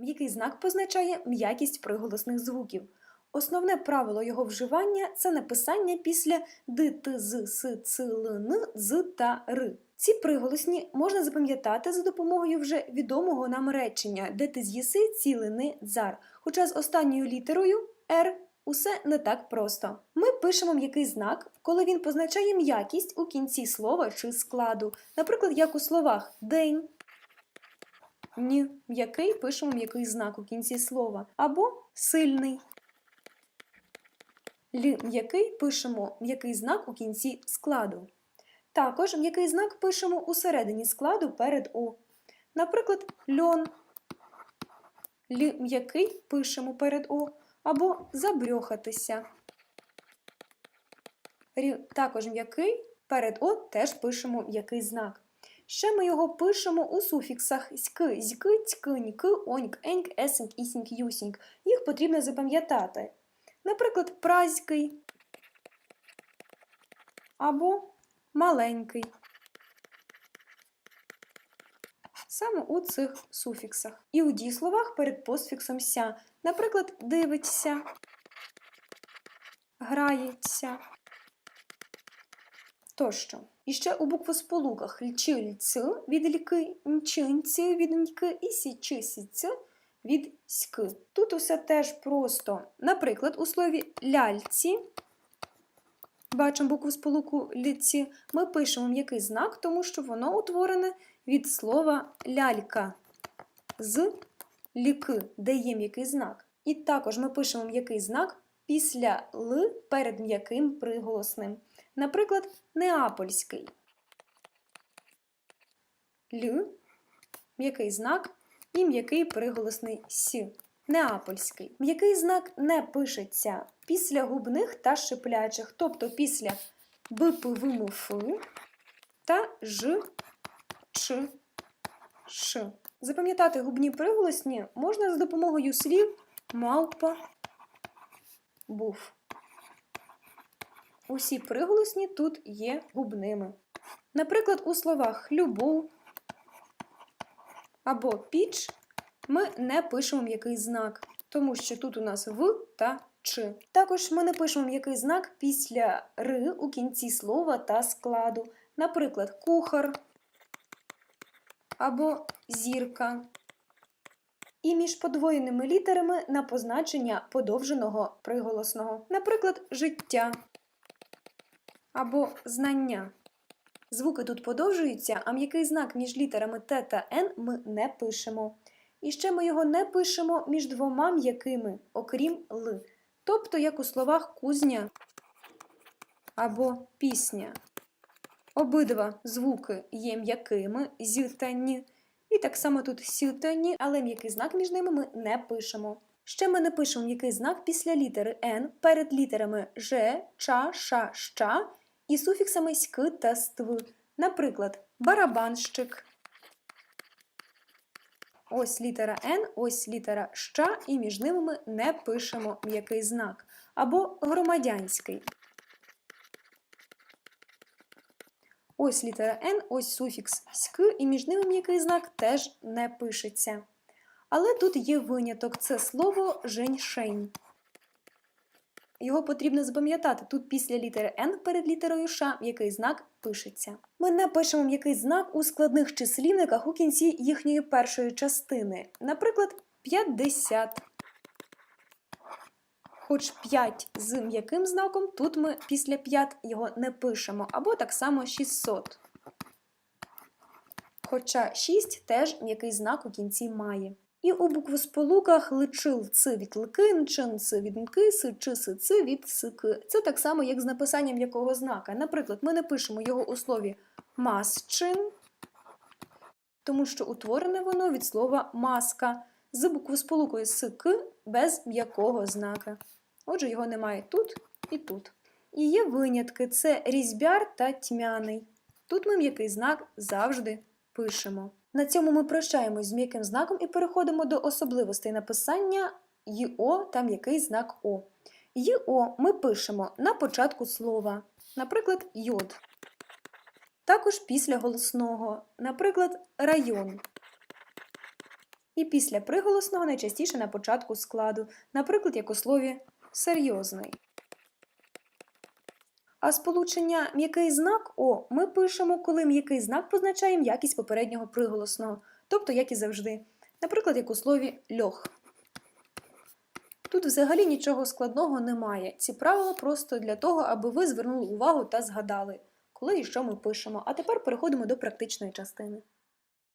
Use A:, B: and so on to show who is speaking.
A: М'який знак позначає м'якість приголосних звуків. Основне правило його вживання це написання після д, т, з, с, ц, л, н, з та р. Ці приголосні можна запам'ятати за допомогою вже відомого нам речення, де ти з'їси цілини дзар. Хоча з останньою літерою Р усе не так просто. Ми пишемо м'який знак, коли він позначає м'якість у кінці слова чи складу. Наприклад, як у словах день. Ні, м'який пишемо м'який знак у кінці слова. Або сильний. М'який пишемо м'який знак у кінці складу. Також м'який знак пишемо у середині складу перед О. Наприклад, льон. М'який пишемо перед О. Або забрьохатися. Також м'який, перед О теж пишемо м'який знак. Ще ми його пишемо у суфіксах ськ, зьк, цьк, ньк, оньк, еньк, есеньк, ісіньк, юсіньк. Їх потрібно запам'ятати. Наприклад, празький або маленький. Саме у цих суфіксах. І у дієсловах перед постфіксом ся. Наприклад, дивиться, грається. Тощо. І ще у буквосполуках льчи льц від льки, нчинці від ньки і січи сіць від ськи. Тут усе теж просто. Наприклад, у слові ляльці, бачимо букву сполуку ліці, ми пишемо м'який знак, тому що воно утворене від слова лялька з ліки, де є м'який знак. І також ми пишемо м'який знак після Л перед м'яким приголосним. Наприклад, неапольський. Л, м'який знак і м'який приголосний С. Неапольський. М'який знак не пишеться після губних та шиплячих, тобто після БПВМФ та Ж, Ч, Ш. Запам'ятати губні приголосні можна за допомогою слів мавпа, був. Усі приголосні тут є губними. Наприклад, у словах любов або піч ми не пишемо м'який знак, тому що тут у нас в та ч. Також ми не пишемо м'який знак після р у кінці слова та складу. Наприклад, кухар або зірка. І між подвоєними літерами на позначення подовженого приголосного. Наприклад, життя або знання. Звуки тут подовжуються, а м'який знак між літерами Т та Н ми не пишемо. І ще ми його не пишемо між двома м'якими, окрім Л. Тобто, як у словах кузня або пісня. Обидва звуки є м'якими з та ні. І так само тут сі але м'який знак між ними ми не пишемо. Ще ми не пишемо м'який знак після літери Н перед літерами Ж, Ча, Ша, Ща і суфіксами ськ та ств. Наприклад, барабанщик. Ось літера Н, ось літера Щ, і між ними ми не пишемо м'який знак. Або громадянський. Ось літера Н, ось суфікс ськ, і між ними м'який знак теж не пишеться. Але тут є виняток це слово женьшень. Його потрібно запам'ятати. Тут після літери Н перед літерою Ш м'який знак пишеться. Ми не пишемо м'який знак у складних числівниках у кінці їхньої першої частини. Наприклад, 50. Хоч 5 з м'яким знаком, тут ми після 5 його не пишемо, або так само 600. Хоча 6 теж м'який знак у кінці має. І у буквосполуках личил ц від лики, нчин ц від нки, си чи си ц від сики. Це так само, як з написанням якого знака. Наприклад, ми не пишемо його у слові масчин, тому що утворене воно від слова маска з буквосполукою сик без м'якого знака. Отже, його немає тут і тут. І є винятки це різьбяр та тьмяний. Тут ми м'який знак завжди пишемо. На цьому ми прощаємось з м'яким знаком і переходимо до особливостей написання ЙО та м'який знак О. ЙО ми пишемо на початку слова, наприклад, йод. Також після голосного, наприклад, район. І після приголосного найчастіше на початку складу, наприклад, як у слові серйозний. А сполучення м'який знак О ми пишемо, коли м'який знак позначає м'якість попереднього приголосного, тобто як і завжди. Наприклад, як у слові льох. Тут взагалі нічого складного немає. Ці правила просто для того, аби ви звернули увагу та згадали, коли і що ми пишемо. А тепер переходимо до практичної частини.